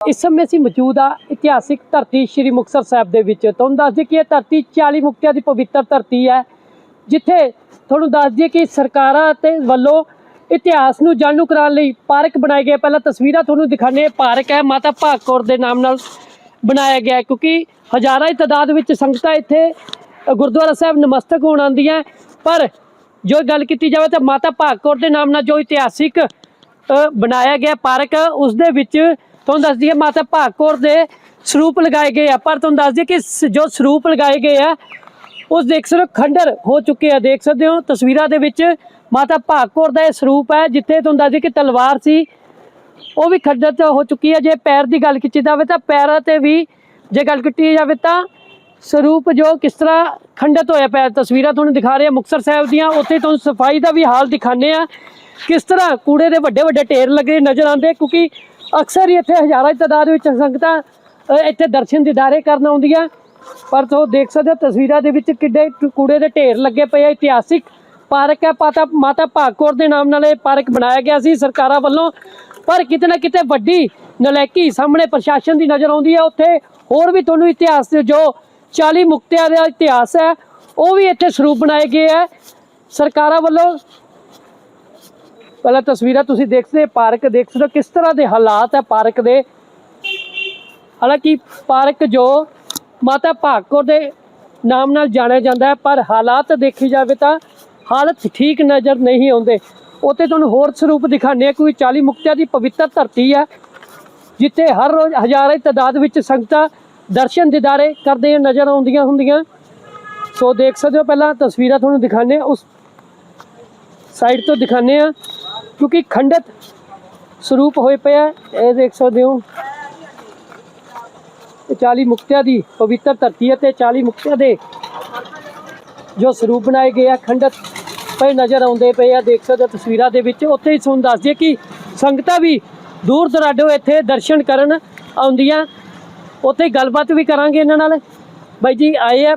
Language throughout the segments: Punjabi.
ਇਸ ਸਮੇਂ ਅਸੀਂ ਮੌਜੂਦ ਆ ਇਤਿਹਾਸਿਕ ਧਰਤੀ ਸ੍ਰੀ ਮੁਕਤਸਰ ਸਾਹਿਬ ਦੇ ਵਿੱਚ। ਤੁਹਾਨੂੰ ਦੱਸ ਦਈਏ ਕਿ ਇਹ ਧਰਤੀ 40 ਮੁਕਤਿਆਂ ਦੀ ਪਵਿੱਤਰ ਧਰਤੀ ਹੈ, ਜਿੱਥੇ ਤੁਹਾਨੂੰ ਦੱਸ ਦਈਏ ਕਿ ਸਰਕਾਰਾਂ ਤੇ ਵੱਲੋਂ ਇਤਿਹਾਸ ਨੂੰ ਜਾਣੂ ਕਰਾਉਣ ਲਈ ਪਾਰਕ ਬਣਾਏ ਗਏ। ਪਹਿਲਾਂ ਤਸਵੀਰਾਂ ਤੁਹਾਨੂੰ ਦਿਖਾਣੇ ਪਾਰਕ ਹੈ, ਮਾਤਾ ਭਾਗ ਕੌਰ ਦੇ ਨਾਮ ਨਾਲ ਬਣਾਇਆ ਗਿਆ ਕਿਉਂਕਿ ਹਜ਼ਾਰਾਂ ਦੀ ਤਾਦਾਦ ਵਿੱਚ ਸੰਗਤਾਂ ਇੱਥੇ ਗੁਰਦੁਆਰਾ ਸਾਹਿਬ ਨਮਸਤਕ ਹੋਣ ਆਉਂਦੀਆਂ ਪਰ ਜੋ ਗੱਲ ਕੀਤੀ ਜਾਵੇ ਤਾਂ ਮਾਤਾ ਭਾਗ ਕੌਰ ਦੇ ਨਾਮ ਨਾਲ ਜੋ ਇਤਿਹਾਸਿਕ ਬਣਾਇਆ ਗਿਆ ਪਾਰਕ, ਉਸ ਦੇ ਵਿੱਚ ਤੁਹਾਨੂੰ ਦੱਸਦੀ ਹੈ, ਮਾਤਾ ਭਾਗ ਕੌਰ ਦੇ ਸਰੂਪ ਲਗਾਏ ਗਏ ਆ। ਪਰ ਤੁਹਾਨੂੰ ਦੱਸਦੀ ਕਿ ਸ- ਜੋ ਸਰੂਪ ਲਗਾਏ ਗਏ ਆ, ਉਸ ਦੇਖ ਸਕਦੇ ਹੋ ਖੰਡਰ ਹੋ ਚੁੱਕੇ ਆ, ਦੇਖ ਸਕਦੇ ਹੋ। ਤਸਵੀਰਾਂ ਦੇ ਵਿੱਚ ਮਾਤਾ ਭਾਗ ਕੌਰ ਦਾ ਇਹ ਸਰੂਪ ਹੈ, ਜਿੱਥੇ ਤੁਹਾਨੂੰ ਦੱਸਦੀ ਕਿ ਤਲਵਾਰ ਸੀ, ਉਹ ਵੀ ਖੰਡਰ ਹੋ ਚੁੱਕੀ ਹੈ। ਜੇ ਪੈਰ ਦੀ ਗੱਲ ਕੀਤੀ ਜਾਵੇ ਤਾਂ ਪੈਰਾਂ ਤੇ ਵੀ ਜੇ ਗੱਲ ਕੀਤੀ ਜਾਵੇ ਤਾਂ ਸਰੂਪ ਜੋ ਕਿਸ ਤਰ੍ਹਾਂ ਖੰਡਿਤ ਹੋਇਆ ਪਿਆ, ਤਸਵੀਰਾਂ ਤੁਹਾਨੂੰ ਦਿਖਾ ਰਹੇ ਆ ਮੁਕਤਸਰ ਸਾਹਿਬ ਦੀਆਂ, ਉੱਥੇ ਤੁਹਾਨੂੰ ਸਫ਼ਾਈ ਦਾ ਵੀ ਹਾਲ ਦਿਖਾਣੇ ਆ ਕਿਸ ਤਰ੍ਹਾਂ ਕੂੜੇ ਦੇ ਵੱਡੇ ਵੱਡੇ ਢੇਰ ਲੱਗੇ ਨਜ਼ਰ ਆਉਂਦੇ, ਕਿਉਂਕਿ ਅਕਸਰ ਹੀ ਇੱਥੇ ਹਜ਼ਾਰਾਂ ਦੀ ਤਾਦਾਦ ਵਿੱਚ ਸੰਗਤਾਂ ਇੱਥੇ ਦਰਸ਼ਨ ਦੀਦਾਰੇ ਕਰਨ ਆਉਂਦੀਆਂ। ਪਰ ਤੋਂ ਦੇਖ ਸਕਦੇ ਹੋ, ਤਸਵੀਰਾਂ ਦੇ ਵਿੱਚ ਕਿੱਡੇ ਟ- ਕੂੜੇ ਦੇ ਢੇਰ ਲੱਗੇ ਪਏ ਆ। ਇਤਿਹਾਸਿਕ ਪਾਰਕ ਹੈ ਪਾਤਾ, ਮਾਤਾ ਭਾਗਕੌਰ ਦੇ ਨਾਮ ਨਾਲ ਇਹ ਪਾਰਕ ਬਣਾਇਆ ਗਿਆ ਸੀ ਸਰਕਾਰਾਂ ਵੱਲੋਂ। ਪਰ ਕਿਤੇ ਨਾ ਕਿਤੇ ਵੱਡੀ ਨਲੈਕੀ ਸਾਹਮਣੇ ਪ੍ਰਸ਼ਾਸਨ ਦੀ ਨਜ਼ਰ ਆਉਂਦੀ ਹੈ ਉੱਥੇ ਹੋਰ ਵੀ ਤੁਹਾਨੂੰ ਇਤਿਹਾਸ ਦੇ, ਜੋ 40 ਮੁਕਤਿਆਂ ਦਾ ਇਤਿਹਾਸ ਹੈ, ਉਹ ਵੀ ਇੱਥੇ ਸਰੂਪ ਬਣਾਏ ਗਏ ਹੈ ਸਰਕਾਰਾਂ ਵੱਲੋਂ ਪਹਿਲਾਂ ਤਸਵੀਰਾਂ ਤੁਸੀਂ ਦੇਖ ਸਕਦੇ ਪਾਰਕ ਦੇਖ ਸਕਦੇ ਹੋ, ਕਿਸ ਤਰ੍ਹਾਂ ਦੇ ਹਾਲਾਤ ਹੈ ਪਾਰਕ ਦੇ? ਹਾਲਾਂਕਿ ਪਾਰਕ ਜੋ ਮਾਤਾ ਭਾਗਕੌਰ ਦੇ ਨਾਮ ਨਾਲ ਜਾਣਿਆ ਜਾਂਦਾ ਹੈ, ਪਰ ਹਾਲਾਤ ਦੇਖੀ ਜਾਵੇ ਤਾਂ ਹਾਲਤ ਠੀਕ ਨਜ਼ਰ ਨਹੀਂ ਆਉਂਦੇ। ਉੱਥੇ ਤੁਹਾਨੂੰ ਹੋਰ ਸਰੂਪ ਦਿਖਾਣੇ ਆ ਕੋਈ 40 ਮੁਕਤਿਆਂ ਦੀ ਪਵਿੱਤਰ ਧਰਤੀ ਹੈ, ਜਿੱਥੇ ਹਰ ਰੋਜ਼ ਹਜ਼ਾਰਾਂ ਦੀ ਤਾਦਾਦ ਵਿੱਚ ਸੰਗਤਾਂ ਦਰਸ਼ਨ ਦਿਦਾਰੇ ਕਰਦੇ ਨਜ਼ਰ ਆਉਂਦੀਆਂ ਹੁੰਦੀਆਂ। ਸੋ ਦੇਖ ਸਕਦੇ ਹੋ, ਪਹਿਲਾਂ ਤਸਵੀਰਾਂ ਤੁਹਾਨੂੰ ਦਿਖਾਣੇ ਆ ਉਸ ਸਾਈਡ ਤੋਂ ਦਿਖਾਣੇ ਆ ਕਿਉਂਕਿ ਖੰਡਤ ਸਰੂਪ ਹੋਏ ਪਿਆ ਇਹ ਦੇਖ ਸਕਦੇ ਹੋ। ਇਹ 40 ਮੁਕਤਿਆਂ ਦੀ ਪਵਿੱਤਰ ਧਰਤੀ ਹੈ ਤੇ 40 ਮੁਕਤਿਆਂ ਦੇ ਜੋ ਸਰੂਪ ਬਣਾਏ ਗਏ ਆ, ਖੰਡਿਤ ਪਏ ਨਜ਼ਰ ਆਉਂਦੇ ਪਏ ਆ, ਦੇਖ ਸਕਦੇ ਹੋ ਤਸਵੀਰਾਂ ਦੇ ਵਿੱਚ। ਉੱਥੇ ਹੀ ਤੁਹਾਨੂੰ ਦੱਸ ਦਈਏ ਕਿ ਸੰਗਤਾਂ ਵੀ ਦੂਰ ਦਰਾਡੋਂ ਇੱਥੇ ਦਰਸ਼ਨ ਕਰਨ ਆਉਂਦੀਆਂ। ਉੱਥੇ ਗੱਲਬਾਤ ਵੀ ਕਰਾਂਗੇ ਇਹਨਾਂ ਨਾਲ। ਬਾਈ ਜੀ ਆਏ ਆ,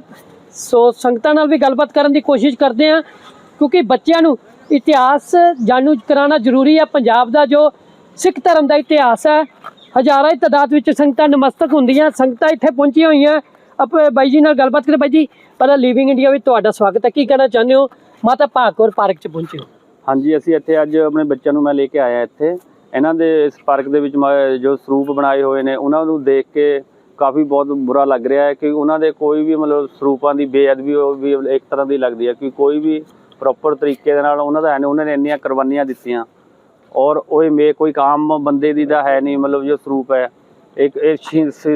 ਸੋ ਸੰਗਤਾਂ ਨਾਲ ਵੀ ਗੱਲਬਾਤ ਕਰਨ ਦੀ ਕੋਸ਼ਿਸ਼ ਕਰਦੇ ਆ, ਕਿਉਂਕਿ ਬੱਚਿਆਂ ਨੂੰ ਇਤਿਹਾਸ ਜਾਣੂ ਕਰਾਉਣਾ ਜ਼ਰੂਰੀ ਹੈ। ਪੰਜਾਬ ਦਾ ਜੋ ਸਿੱਖ ਧਰਮ ਦਾ ਇਤਿਹਾਸ ਹੈ, ਹਜ਼ਾਰਾਂ ਦੀ ਤਾਦਾਦ ਵਿੱਚ ਸੰਗਤਾਂ ਨਮਸਤਕ ਹੁੰਦੀਆਂ, ਸੰਗਤਾਂ ਇੱਥੇ ਪਹੁੰਚੀਆਂ ਹੋਈਆਂ। ਆਪਾਂ ਬਾਈ ਜੀ ਨਾਲ ਗੱਲਬਾਤ ਕਰੇ ਬਾਈ ਜੀ, ਪਹਿਲਾਂ ਲਿਵਿੰਗ ਇੰਡੀਆ ਵਿੱਚ ਤੁਹਾਡਾ ਸਵਾਗਤ ਹੈ। ਕੀ ਕਹਿਣਾ ਚਾਹੁੰਦੇ ਹੋ? ਮਾਤਾ ਭਾਗਕੌਰ ਪਾਰਕ 'ਚ ਪਹੁੰਚੇ ਹੋ। ਹਾਂਜੀ, ਅਸੀਂ ਇੱਥੇ ਅੱਜ ਆਪਣੇ ਬੱਚਿਆਂ ਨੂੰ ਮੈਂ ਲੈ ਕੇ ਆਇਆ ਇੱਥੇ। ਇਹਨਾਂ ਦੇ ਇਸ ਪਾਰਕ ਦੇ ਵਿੱਚ ਮ- ਜੋ ਸਰੂਪ ਬਣਾਏ ਹੋਏ ਨੇ, ਉਹਨਾਂ ਨੂੰ ਦੇਖ ਕੇ ਕਾਫੀ ਬਹੁਤ ਬੁਰਾ ਲੱਗ ਰਿਹਾ ਹੈ ਕਿ ਉਹਨਾਂ ਦੇ ਕੋਈ ਵੀ ਮਤਲਬ ਸਰੂਪਾਂ ਦੀ ਬੇਅਦਬੀ ਉਹ ਵੀ ਇੱਕ ਤਰ੍ਹਾਂ ਦੀ ਲੱਗਦੀ ਹੈ ਕਿ ਕੋਈ ਵੀ ਪ੍ਰੋਪਰ ਤਰੀਕੇ ਦੇ ਨਾਲ ਉਹਨਾਂ ਦਾ ਨਹੀਂ ਉਹਨਾਂ ਨੇ ਇੰਨੀਆਂ ਕੁਰਬਾਨੀਆਂ ਦਿੱਤੀਆਂ। ਔਰ ਉਹ ਮੇ ਕੋਈ ਆਮ ਬੰਦੇ ਦੀ ਦਾ ਹੈ ਨਹੀਂ ਮਤਲਬ ਜੋ ਸਰੂਪ ਹੈ। ਇੱਕ ਇਹ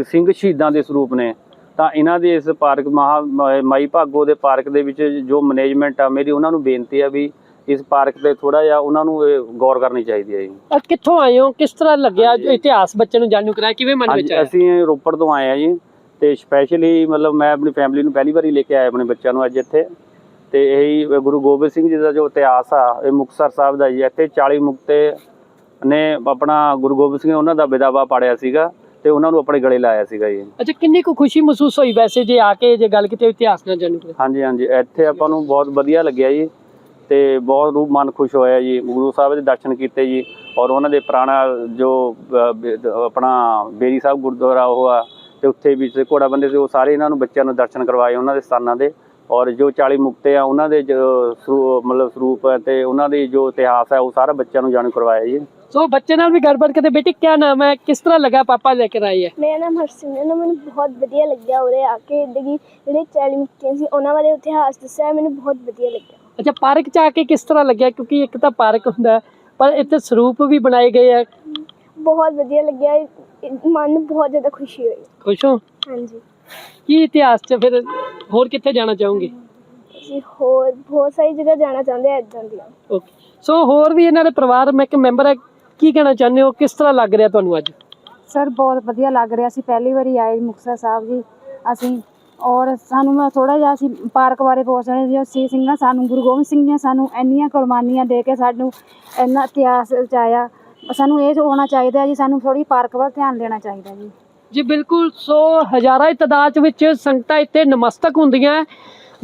ਸਿੰਘ ਸ਼ਹੀਦਾਂ ਦੇ ਸਰੂਪ ਨੇ। ਤਾਂ ਇਹਨਾਂ ਦੇ ਇਸ ਪਾਰਕ ਮਹਾ ਮਾਈ ਭਾਗੋ ਦੇ ਪਾਰਕ ਦੇ ਵਿੱਚ ਜੋ ਮੈਨੇਜਮੈਂਟ ਆ ਮੇਰੀ ਉਹਨਾਂ ਨੂੰ ਬੇਨਤੀ ਆ ਵੀ ਇਸ ਪਾਰਕ ਤੇ ਥੋੜਾ ਜਿਹਾ ਉਹਨਾਂ ਨੂੰ ਇਹ ਗੌਰ ਕਰਨੀ ਚਾਹੀਦੀ ਹੈ ਜੀ। ਕਿੱਥੋਂ ਆਏ ਹੋ? ਕਿਸ ਤਰ੍ਹਾਂ ਲੱਗਿਆ ਇਤਿਹਾਸ ਬੱਚੇ ਨੂੰ ਜਾਣੂ ਕਰਾਇਆ? ਕਿਵੇਂ ਮਨ ਵਿੱਚ ਆਇਆ? ਅਸੀਂ ਰੋਪੜ ਤੋਂ ਆਏ ਆ ਜੀ। ਤੇ ਸਪੈਸ਼ਲੀ ਮਤਲਬ ਮੈਂ ਆਪਣੀ ਫੈਮਿਲੀ ਨੂੰ ਪਹਿਲੀ ਵਾਰੀ ਲੈ ਕੇ ਆਇਆ ਆਪਣੇ ਬੱਚਿਆਂ ਨੂੰ ਅੱਜ ਇੱਥੇ। ਤੇ ਇਹੀ ਗੁਰੂ ਗੋਬਿੰਦ ਸਿੰਘ ਜੀ ਦਾ ਜੋ ਇਤਿਹਾਸ ਆ ਇਹ ਮੁਕਤਸਰ ਸਾਹਿਬ ਦਾ ਜੀ ਇੱਥੇ 40 ਮੁਕਤੇ ਨੇ ਆਪਣਾ ਗੁਰੂ ਗੋਬਿੰਦ ਸਿੰਘ ਉਹਨਾਂ ਦਾ ਵਿਦਾਵਾ ਪਾੜਿਆ ਸੀਗਾ ਤੇ ਉਹਨਾਂ ਨੂੰ ਆਪਣੇ ਗਲੇ ਲਾਇਆ ਸੀਗਾ ਜੀ। ਅੱਛਾ ਕਿੰਨੀ ਕੁ ਖੁਸ਼ੀ ਮਹਿਸੂਸ ਹੋਈ ਵੈਸੇ ਜੇ ਆ ਕੇ ਜੇ ਗੱਲ ਕੀਤੀ ਇਤਿਹਾਸ ਨਾਲ ਜਾਣੂ ਹਾਂਜੀ ਹਾਂਜੀ। ਇੱਥੇ ਆਪਾਂ ਨੂੰ ਬਹੁਤ ਵਧੀਆ ਲੱਗਿਆ ਜੀ ਤੇ ਬਹੁਤ ਰੂਪ ਮਨ ਖੁਸ਼ ਹੋਇਆ ਜੀ। ਗੁਰੂ ਸਾਹਿਬ ਦੇ ਦਰਸ਼ਨ ਕੀਤੇ ਜੀ ਔਰ ਉਹਨਾਂ ਦੇ ਪੁਰਾਣਾ ਜੋ ਆਪਣਾ ਬੇਰੀ ਸਾਹਿਬ ਗੁਰਦੁਆਰਾ ਉਹ ਆ ਤੇ ਉੱਥੇ ਵੀ ਘੋੜਾ ਬੰਦੇ ਸੀ ਉਹ ਸਾਰੇ ਇਹਨਾਂ ਨੂੰ ਬੱਚਿਆਂ ਨੂੰ ਦਰਸ਼ਨ ਕਰਵਾਏ ਉਹਨਾਂ ਦੇ ਸਥਾਨਾਂ ਦੇ। ਔਰ ਜੋ 40 ਮੁਕਤੇ ਆ ਉਹਨਾਂ ਦੇ ਜੋ ਮਤਲਬ ਸਰੂਪ ਹੈ ਤੇ ਉਹਨਾਂ ਦੀ ਜੋ ਇਤਿਹਾਸ ਹੈ ਉਹ ਸਾਰਾ ਬੱਚਿਆਂ ਨੂੰ ਜਾਣੂ ਕਰਵਾਇਆ ਜੀ। ਸੋ ਬੱਚੇ ਨਾਲ ਵੀ ਗੱਲਬਾਤ ਕਰਦੇ ਬੇਟੀ ਕੀ ਨਾਮ ਹੈ? ਕਿਸ ਤਰ੍ਹਾਂ ਲੱਗਾ ਪਾਪਾ ਲੈ ਕੇ ਆਈ ਹੈ ਮੇਰਾ ਨਾਮ ਹਰਸਿਮਰਨ ਹੈ ਮੈਨੂੰ ਬਹੁਤ ਵਧੀਆ ਲੱਗਿਆ ਉਰੇ ਆ ਕੇ ਕਿ ਜਿਹੜੇ 40 ਮੁਕਤੀਆਂ ਸੀ ਉਹਨਾਂ ਬਾਰੇ ਇਤਿਹਾਸ ਦੱਸਿਆ ਮੈਨੂੰ ਬਹੁਤ ਵਧੀਆ ਲੱਗਿਆ। ਅੱਛਾ ਪਾਰਕ 'ਚ ਆ ਕੇ ਕਿਸ ਤਰ੍ਹਾਂ ਲੱਗਿਆ? ਕਿਉਂਕਿ ਇੱਕ ਤਾਂ ਪਾਰਕ ਹੁੰਦਾ ਹੈ, ਪਰ ਇੱਥੇ ਸਰੂਪ ਵੀ ਬਣਾਏ ਗਏ ਆ। ਬਹੁਤ ਵਧੀਆ ਲੱਗਿਆ ਮਨ ਨੂੰ ਬਹੁਤ ਜ਼ਿਆਦਾ ਖੁਸ਼ੀ ਹੋਈ। ਖੁਸ਼ ਹੋ? ਹਾਂਜੀ। ਕੀ ਇਤਿਹਾਸ 'ਚ ਫਿਰ ਹੋਰ ਕਿੱਥੇ ਜਾਣਾ ਚਾਹੋਗੇ? ਅਸੀਂ ਹੋਰ ਬਹੁਤ ਸਾਰੀ ਜਗ੍ਹਾ ਜਾਣਾ ਚਾਹੁੰਦੇ ਆ ਇਦਾਂ ਦੀਆਂ। ਓਕੇ ਸੋ ਹੋਰ ਵੀ ਇਹਨਾਂ ਦੇ ਪਰਿਵਾਰ ਮੈਂ ਇੱਕ ਮੈਂਬਰ ਹੈ ਕੀ ਕਹਿਣਾ ਚਾਹੁੰਦੇ ਹੋ? ਕਿਸ ਤਰ੍ਹਾਂ ਲੱਗ ਰਿਹਾ ਤੁਹਾਨੂੰ ਅੱਜ? ਸਰ ਬਹੁਤ ਵਧੀਆ ਲੱਗ ਰਿਹਾ। ਸੀ ਪਹਿਲੀ ਵਾਰੀ ਆਏ ਮੁਕਤਸਰ ਸਾਹਿਬ ਜੀ। ਅਸੀਂ ਔਰ ਸਾਨੂੰ ਮੈਂ ਥੋੜਾ ਜਿਹਾ ਅਸੀਂ ਪਾਰਕ ਬਾਰੇ ਪੁੱਛ ਰਹੇ ਸੀ। ਸੀ ਸਿੰਘ ਸਾਨੂੰ ਗੁਰੂ ਗੋਬਿੰਦ ਸਿੰਘ ਨੇ ਸਾਨੂੰ ਇੰਨੀਆਂ ਕੁਰਬਾਨੀਆਂ ਦੇ ਕੇ ਸਾਨੂੰ ਇੰਨਾ ਇਤਿਹਾਸ ਰਚਾਇਆ। ਸਾਨੂੰ ਇਹ ਹੋਣਾ ਚਾਹੀਦਾ ਜੀ ਸਾਨੂੰ ਥੋੜੀ ਪਾਰਕ ਵੱਲ ਧਿਆਨ ਦੇਣਾ ਚਾਹੀਦਾ ਜੀ। ਜੀ ਬਿਲਕੁਲ, ਸੋ ਹਜ਼ਾਰਾਂ ਤਦਾਦ ਵਿੱਚ ਸੰਗਤਾਂ ਇੱਥੇ ਨਮਸਤਕ ਹੁੰਦੀਆਂ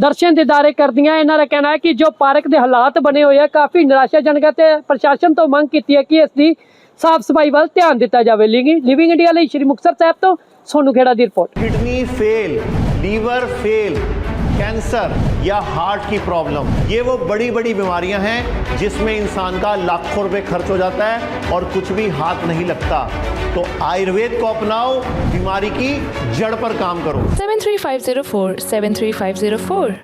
ਦਰਸ਼ਨ ਦਿਦਾਰੇ ਕਰਦੀਆਂ ਇਹਨਾਂ ਦਾ ਕਹਿਣਾ ਹੈ ਕਿ ਜੋ ਪਾਰਕ ਦੇ ਹਾਲਾਤ ਬਣੇ ਹੋਏ ਆ, ਕਾਫੀ ਨਿਰਾਸ਼ਾਜਨਕ ਹੈ ਤੇ ਪ੍ਰਸ਼ਾਸਨ ਤੋਂ ਮੰਗ ਕੀਤੀ ਹੈ ਕਿ ਇਸ ਦੀ ਸਾਫ਼ ਸਫ਼ਾਈ ਵੱਲ ਧਿਆਨ ਦਿੱਤਾ ਜਾਵੇ। ਲਿਵਿੰਗ ਇੰਡੀਆ ਲਈ ਸ਼੍ਰੀ ਮੁਕਤਸਰ ਸਾਹਿਬ ਤੋਂ ਸੋਨੂ ਖੇੜਾ ਦੀ report. Kidney fail, liver fail cancer या हार्ट की प्रॉब्लम, ये वो बड़ी बड़ी बीमारियाँ हैं जिसमें इंसान का लाखों रुपए खर्च हो जाता है और कुछ भी हाथ नहीं लगता। तो आयुर्वेद को अपनाओ, बीमारी की जड़ पर काम करो। 73504 73504